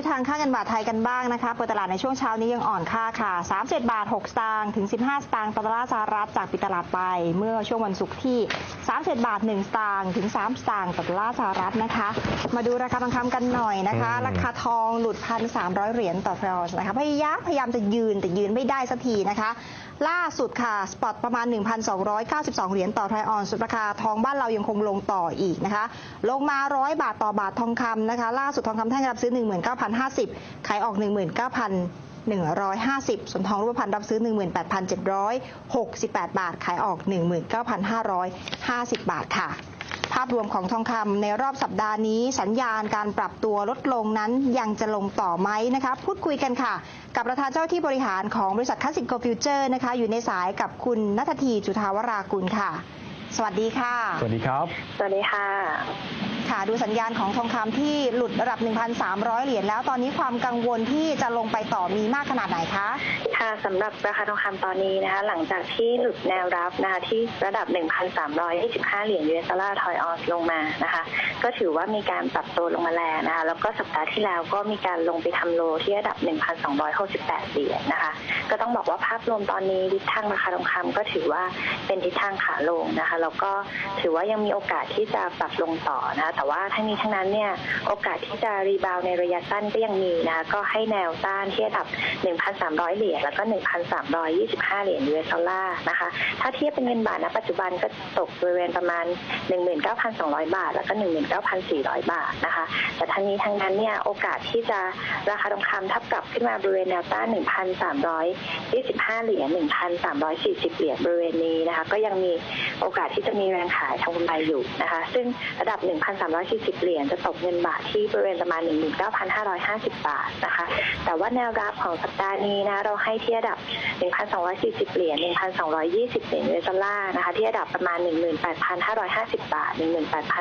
ทิศทางค่าเงินบาทไทยกันบ้างนะคะเปิดตลาดในช่วงเช้านี้ยังอ่อนค่าค่ะ 37 บาท 6 สตางค์ถึง 15 สตางค์ต่อดอลลาร์สหรัฐจากปิดตลาดไป เมื่อช่วงวันศุกร์ที่ 37 บาท 1 สตางค์ถึง 3 สตางค์ต่อดอลลาร์สหรัฐนะคะ มาดูราคาทองคำกันหน่อยนะคะอืมราคาทองหลุด 1,300 เหรียญต่อทรออนซ์นะคะพยายามพยายามจะยืนแต่ยืนไม่ได้สักทีนะคะ ล่าสุดค่ะ สปอตประมาณ 1,292 เหรียญต่อไทรออนสุดราคาทองบ้านเรายังคงลงต่ออีกนะคะ ลงมา 100 บาทต่อบาททองคำนะคะ ล่าสุดทองคำแท่งรับซื้อ 19,050 ขายออก 19,000 150ส่วนทองรูปพรรณรับซื้อ 18,768 บาท ขายออก 19,550 บาทค่ะ ภาพรวมของทองคำในรอบสัปดาห์นี้ สัญญาณการปรับตัวลดลงนั้นยังจะลงต่อไหมนะคะพูดคุยกันค่ะ กับประธานเจ้าที่บริหารของบริษัทคัสสิโกฟิวเจอร์นะคะ อยู่ในสายกับคุณนัททีจุธาวรากุลค่ะ สวัสดีค่ะ สวัสดีครับ สวัสดีค่ะ ค่ะดูสัญญาณของทองคำที่หลุดระดับ 1,300 เหรียญแล้วตอนนี้ความกังวลที่จะลงไปต่อมีมากขนาดไหนคะค่ะสำหรับราคาทองคำตอนนี้นะคะหลังจากที่หลุดแนวรับนะคะที่ระดับ 1,325 เหรียญ US ดอลลาร์ทอยออนซ์ลงมานะคะก็ถือว่ามีการปรับตัวลงมาแล้วนะคะแล้วก็สัปดาห์ที่แล้วก็มีการลงไปทำโลที่ระดับ 1,268 เหรียญนะคะก็ต้องบอกว่าภาพรวมตอนนี้ทิศทางราคาทองคำก็ถือว่าเป็นทิศทางขาลงนะคะแล้วก็ถือว่ายังมีโอกาสที่จะปรับลงต่อนะคะแต่ว่าทั้งนี้ทั้งนั้นเนี่ยโอกาสที่จะรีบาวในระยะสั้นก็ยังมีนะ ก็ให้แนวต้านที่ระดับ 1,300 เหรียญแล้วก็ 1,325 เหรียญ US ดอลลาร์นะคะ ถ้าเทียบเป็นเงินบาทณปัจจุบันก็ตกบริเวณประมาณ 19,200 บาท แล้วก็ 19,400 บาทนะคะ แต่ทั้งนี้ทั้งนั้นเนี่ยโอกาสที่จะราคาทองคำทับกลับขึ้นมาบริเวณแนวต้าน 1,325 เหรียญ 1,340 เหรียญบริเวณนี้นะคะ ก็ยังมีโอกาสที่จะมีแรงขายทางกำไรอยู่นะคะ ซึ่งระดับ 1,3 1,340 เหรียญจะตกเงินบาทที่บริเวณประมาณ 19,550 บาทนะคะ แต่ว่าแนวรับของสัปดาห์นี้นะเราให้ที่ระดับ 1,240 เหรียญ 1,220 เหรียญ US ดอลาร์นะคะ ที่ระดับประมาณ 18,550 บาท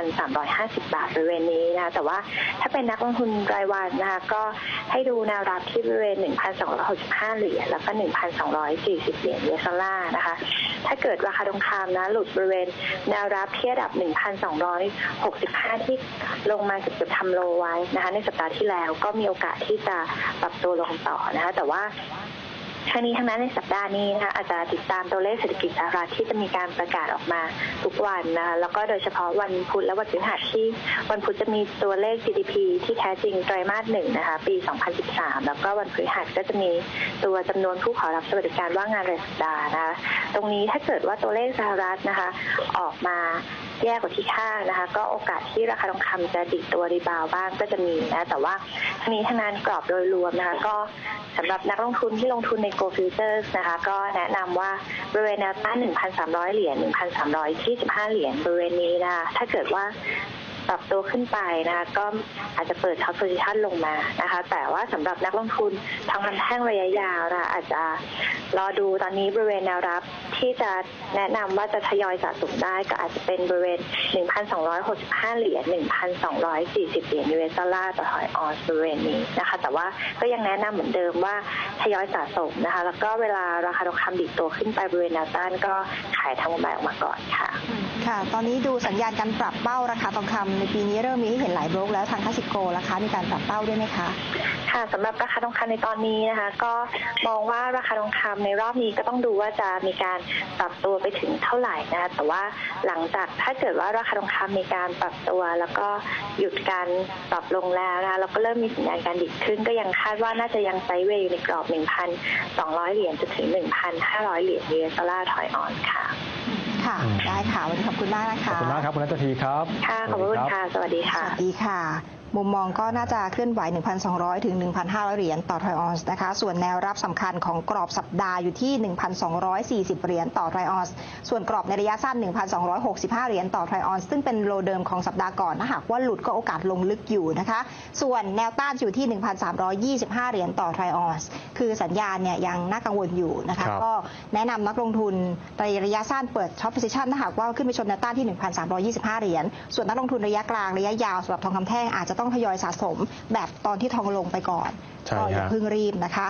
18,350 บาทบริเวณนี้นะคะแต่ว่าถ้าเป็นนักลงทุนรายวันนะคะก็ให้ดูแนวรับที่บริเวณ 1,265 เหรียญ แล้วก็ 1,240 เหรียญ US ดอลลาร์นะคะ ถ้าเกิดราคาทองคำนะหลุดบริเวณแนวรับที่ระดับ 1,265ที่ลงมาเกือบจะทำโลไว้นะคะในสัปดาห์ที่แล้วก็มีโอกาสที่จะปรับตัวลงต่อนะคะแต่ว่าทั้งนี้ทั้งนั้นในสัปดาห์นี้นะคะอาจจะติดตามตัวเลขเศรษฐกิจสหรัฐที่จะมีการประกาศออกมาทุกวันนะคะแล้วก็โดยเฉพาะวันพุธและวันพฤหัสที่วันพุธจะมีตัวเลข GDP ที่แท้จริงไตรมาสหนึ่งนะคะปี 2013 แล้วก็วันพฤหัสก็จะมีตัวจำนวนผู้ขอรับสวัสดิการว่างงานรายสัปดาห์นะคะ รงนี้ถ้าเกิดว่าตัวเลขสหรัฐนะคะ ออกมาแย่กว่าที่คาดนะคะ ก็โอกาสที่ราคาทองคำจะดิดตัวรีบาวบ้างก็จะมีนะ แต่ว่าทั้งนี้ทั้งนั้นกรอบโดยรวมนะคะ ก็สำหรับนักลงทุนที่ลงทุนใน Go Futures นะคะ ก็แนะนำว่าบริเวณแนวต้าน1,300 เหรียญ1,325 เหรียญบริเวณนี้นะคะถ้าเกิดว่า ปรับตัวขึ้นไปนะคะก็อาจจะเปิดช็อตโพซิชันลงมานะคะ แต่ว่าสำหรับนักลงทุนทองคำแท่งระยะยาวนะคะอาจจะรอดูตอนนี้บริเวณแนวรับที่จะแนะนำว่าจะทยอยสะสมได้ก็อาจจะเป็นบริเวณ 1,265 เหรียญ 1,240 เหรียญ US ดอลลาร์ต่อถอยออนบริเวณนี้นะคะ แต่ว่าก็ยังแนะนำเหมือนเดิมว่าทยอยสะสมนะคะ แล้วก็เวลาราคาทองคำดิดตัวขึ้นไปบริเวณแนวต้านก็ขายทางกำไรออกมาก่อนค่ะ ค่ะ ตอนนี้ดูสัญญาณการปรับเป้าราคาทองคำในปีนี้เริ่มมีให้เห็นหลายโบรกแล้วทางคัสสิโกราคามีการปรับเป้าด้วยไหมคะ ค่ะสำหรับราคาทองคำในตอนนี้นะคะ ก็มองว่าราคาทองคำในรอบนี้ก็ต้องดูว่าจะมีการปรับตัวไปถึงเท่าไหร่นะคะแต่ว่าหลังจากถ้าเกิดว่าราคาทองคำมีการปรับตัวแล้วก็หยุดการปรับลงแล้วนะคะแล้วก็เริ่มมีสัญญาณการดิดขึ้น ก็ยังคาดว่าน่าจะยังไซด์เวย์อยู่ในกรอบ 1,200 เหรียญจนถึง 1,500 เหรียญ US ดอลลาร์ถอยออนค่ะ ค่ะอืมได้ค่ะ วันนี้ขอบคุณมากนะคะขอบคุณมากครับคุณนัททีครับ ค่ะ ขอบคุณค่ะ สวัสดีสค่ะ วัสดีค่ะ มุมมองก็น่าจะเคลื่อนไหว 1,200 ถึง 1,500 เหรียญต่อทรอยออนซ์นะคะ ส่วนแนวรับสำคัญของกรอบสัปดาห์อยู่ที่ 1,240 เหรียญต่อทรอยออนซ์ส่วนกรอบในระยะสั้น 1,265 เหรียญต่อทรอยออนซ์ซึ่งเป็นโลเดิมของสัปดาห์ก่อนถ้าหากว่าหลุดก็โอกาสลงลึกอยู่นะคะ ส่วนแนวต้านอยู่ที่ 1,325 เหรียญต่อทรอยออนซ์คือสัญญาณเนี่ยยังน่ากังวลอยู่นะคะครับก็แนะนำนักลงทุนในระยะสั้นเปิดช็อตโพซิชันถ้าหากว่าขึ้นไปชนแนวต้านที่ 1,325 เหรียญ ส่วนนักลงทุนระยะกลางระยะยาวสำหรับทองคำแท่งอาจจะต้องทยอยสะสมแบบตอนที่ทองลงไปก่อนใช่ก็อย่าฮะเพิ่งรีบนะคะ